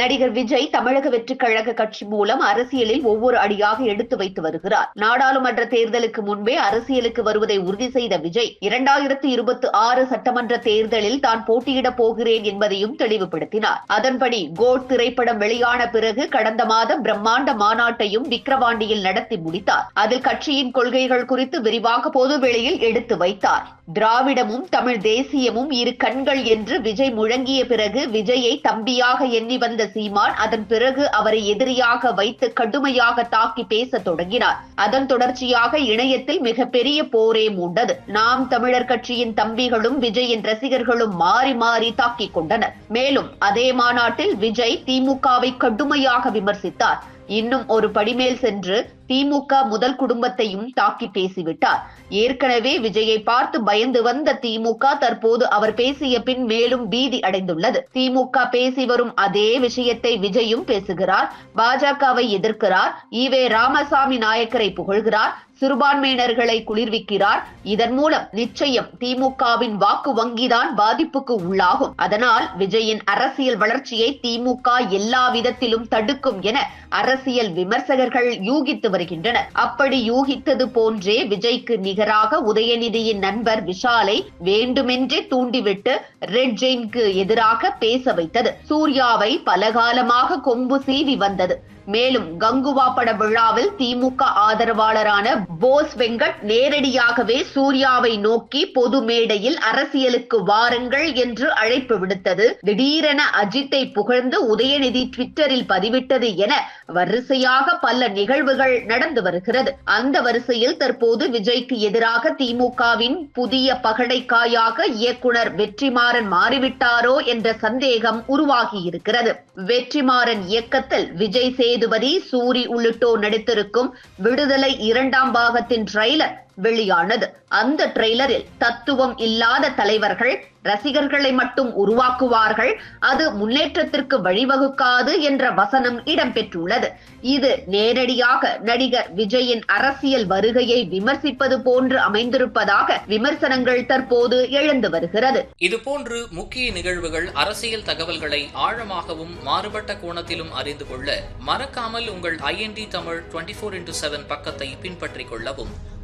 நடிகர் விஜய் தமிழக வெற்றிக் கழக கட்சி மூலம் அரசியலில் ஒவ்வொரு அடியாக எடுத்து வைத்து வருகிறார். நாடாளுமன்ற தேர்தலுக்கு முன்பே அரசியலுக்கு வருவதை உறுதி செய்த விஜய் இரண்டாயிரத்தி இருபத்தி ஆறு சட்டமன்ற தேர்தலில் தான் போட்டியிடப் போகிறேன் என்பதையும் தெளிவுபடுத்தினார். அதன்படி கோட் திரைப்படம் வெளியான பிறகு கடந்த மாதம் பிரம்மாண்ட மாநாட்டையும் விக்கிரவாண்டியில் நடத்தி முடித்தார். அதில் கட்சியின் கொள்கைகள் குறித்து விரிவாக பொதுவெளியில் எடுத்து வைத்தார். திராவிடமும் தமிழ் தேசியமும் இரு கண்கள் என்று விஜய் முழங்கிய பிறகு விஜயை தம்பியாக எண்ணி வந்த சீமான் அதன் பிறகு அவரை எதிரியாக வைத்து கடுமையாக தாக்கி பேச தொடங்கினார். அதன் தொடர்ச்சியாக இணையத்தில் மிகப்பெரிய போரே மூண்டது. நாம் தமிழர் கட்சியின் தம்பிகளும் விஜயின் ரசிகர்களும் மாறி மாறி தாக்கிக் கொண்டனர். மேலும் அதே மாநாட்டில் விஜய் திமுகவை கடுமையாக விமர்சித்தார். இன்னும் ஒரு படிமேல் சென்று திமுக முதல் குடும்பத்தையும் தாக்கி பேசிவிட்டார். ஏற்கனவே விஜயை பார்த்து பயந்து வந்த திமுக தற்போது அவர் பேசிய பின் மேலும் பீதி அடைந்துள்ளது. திமுக பேசி வரும் அதே விஷயத்தை விஜயும் பேசுகிறார். பாஜகவை எதிர்க்கிறார். ஈவே ராமசாமி நாயக்கரை புகழ்கிறார். சிறுபான்மையினர்களை குளிர்விக்கிறார். இதன் மூலம் நிச்சயம் திமுகவின் வாக்கு வங்கிதான் பாதிப்புக்கு உள்ளாகும். அதனால் விஜயின் அரசியல் வளர்ச்சியை திமுக எல்லா விதத்திலும் தடுக்கும் என அரசியல் விமர்சகர்கள் யூகித்து வருகின்றனர். அப்படி யூகித்தது போன்றே விஜய்க்கு நிகராக உதயநிதியின் நண்பர் விஷாலை வேண்டுமென்றே தூண்டிவிட்டு ரெட் ஜெயின்க்கு எதிராக பேச வைத்தது. சூர்யாவை பலகாலமாக கொம்பு சீவி வந்தது. மேலும் கங்குவா பட விழாவில் திமுக ஆதரவாளரான போஸ் வெங்கட் நேரடியாகவே சூர்யாவை நோக்கி பொது மேடையில் அரசியலுக்கு வாருங்கள் என்று அழைப்பு விடுத்தது. திடீரென அஜித்தை புகழ்ந்து உதயநிதி ட்விட்டரில் பதிவிட்டது என வரிசையாக பல நிகழ்வுகள் நடந்து வருகிறது. அந்த வரிசையில் தற்போது விஜய்க்கு எதிராக திமுகவின் புதிய பகடைக்காயாக இயக்குனர் வெற்றிமாறன் மாறிவிட்டாரோ என்ற சந்தேகம் உருவாகி இருக்கிறது வெற்றிமாறன் இயக்கத்தில் விஜய் சேதுபதி சூரி உள்ளிட்டோர் நடித்திருக்கும் விடுதலை இரண்டாம் பாகத்தின் ட்ரெய்லர் வெளியானது. அந்த ட்ரெய்லரில் தத்துவம் இல்லாத தலைவர்கள் ரசிகர்களை மட்டும் உருவாக்குவார்கள் அது முன்னேற்றத்திற்கு வழிவகுக்காது என்ற வசனம் இடம்பெற்றுள்ளது. இது நேரடியாக நடிகர் விஜயின் அரசியல் வருகையை விமர்சிப்பது போன்று அமைந்திருப்பதாக விமர்சனங்கள் தற்போது எழுந்து வருகிறது. இதுபோன்று முக்கிய நிகழ்வுகள் அரசியல் தகவல்களை ஆழமாகவும் மாறுபட்ட கோணத்திலும் அறிந்து கொள்ள மறக்காமல் உங்கள் IND Tamil twenty four into seven பக்கத்தை பின்பற்றிக் கொள்ளவும்.